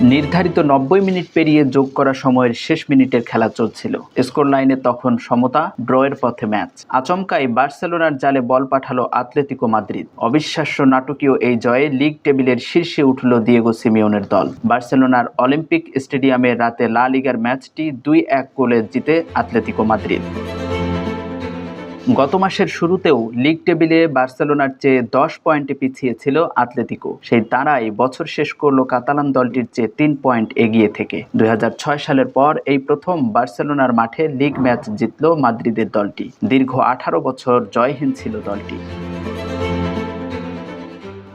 নির্ধারিত নব্বই মিনিট পেরিয়ে যোগ করা সময়ের শেষ মিনিটের খেলা চলছিল। স্কোর লাইনে তখন সমতা ড্রয়ের পথে ম্যাচ। আচমকাই বার্সেলোনার জালে বল পাঠালো আতলেতিকো মাদ্রিদ। অবিশ্বাস্য নাটকীয় এই জয়ে লিগ টেবিলের শীর্ষে উঠল দিয়েগো সিমিওনের দল। বার্সেলোনার অলিম্পিক স্টেডিয়ামে রাতে লা লিগার ম্যাচটি দুই এক গোলে জিতে আতলেতিকো মাদ্রিদ। গত মাসের শুরুতেও লিগ টেবিলে বার্সেলোনার চেয়ে দশ পয়েন্টে পিছিয়ে ছিল আতলেতিকো। সেই তারাই বছর শেষ করল কাতালান দলটির চেয়ে তিন পয়েন্ট এগিয়ে থেকে। দু হাজার ছয় সালের পর এই প্রথম বার্সেলোনার মাঠে লিগ ম্যাচ জিতল মাদ্রিদের দলটি। দীর্ঘ আঠারো বছর জয়হীন ছিল দলটি।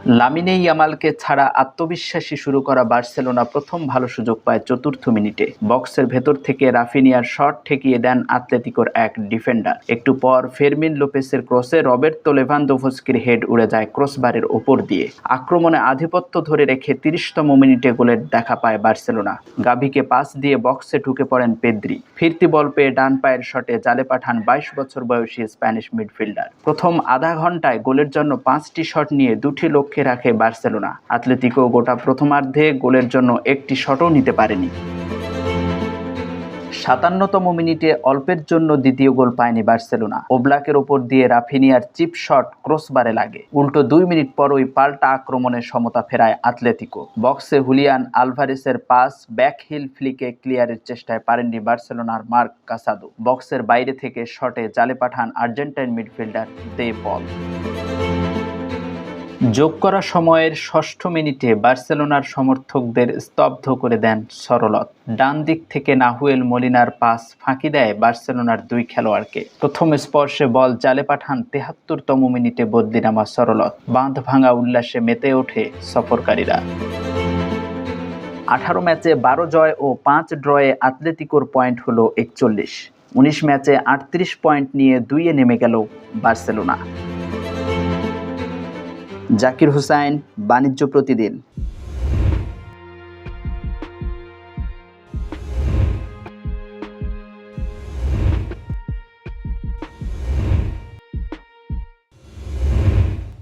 লামিনে ইয়ামালকে ছাড়া আত্মবিশ্বাসী শুরু করা বার্সেলোনা প্রথম ভালো সুযোগ পায় চতুর্থ মিনিটে। বক্সের ভেতর থেকে রাফিনিয়ার শট ঠেকিয়ে দেন আতলেতিকোর এক ডিফেন্ডার। একটু পর ফেরমিন লোপেসের ক্রসে রবের্তো লেভানদোভস্কির হেড উড়ে যায় ক্রসবারের ওপর দিয়ে। আক্রমণে আধিপত্য ধরে রেখে তিরিশতম মিনিটে গোলের দেখা পায় বার্সেলোনা। গাভিকে পাস দিয়ে বক্সে ঢুকে পড়েন পেদ্রি। ফিরতি বল পেয়ে ডান পায়ের শটে জালে পাঠান বাইশ বছর বয়সী স্প্যানিশ মিডফিল্ডার। প্রথম আধা ঘন্টায় গোলের জন্য পাঁচটি শট নিয়ে দুটি লক্ষ্যে রাখে বার্সেলোনা। আতলেতিকো গোটা প্রথমার্ধে গোলের জন্য একটি শটও নিতে পারেনি। সাতান্নতম মিনিটে অল্পের জন্য দ্বিতীয় গোল পায়নি বার্সেলোনা। ওব্লাকের ওপর দিয়ে রাফিনিয়ার চিপ শট ক্রসবারে লাগে। উল্টো দুই মিনিট পরই পাল্টা আক্রমণের সমতা ফেরায় আতলেতিকো। বক্সে হুলিয়ান আলভারেসের পাস ব্যাকহিল ফ্লিকে ক্লিয়ারের চেষ্টায় পারেননি বার্সেলোনার মার্ক কাসাদো। বক্সের বাইরে থেকে শটে জালে পাঠান আর্জেন্টাইন মিডফিল্ডার দে পল। যোগ করা সময়ের ষষ্ঠ মিনিটে বার্সেলোনার সমর্থকদের স্তব্ধ করে দেন সরলত ডান দিক থেকে নাহুয়েল মলিনার পাস ফাঁকি দেয় বার্সেলোনার দুই খেলোয়াড়কে। প্রথম স্পর্শে বল জালে পাঠান তেহাত্তরতম মিনিটে বদলিনামা সরলত বাঁধ ভাঙা উল্লাসে মেতে ওঠে সফরকারীরা। আঠারো ম্যাচে বারো জয় ও পাঁচ ড্রয়ে আতলেতিকোর পয়েন্ট হলো একচল্লিশ। উনিশ ম্যাচে আটত্রিশ পয়েন্ট নিয়ে দুইয়ে নেমে গেল বার্সেলোনা। জাকির হুসাইন বাণিজ্য প্রতিদিন।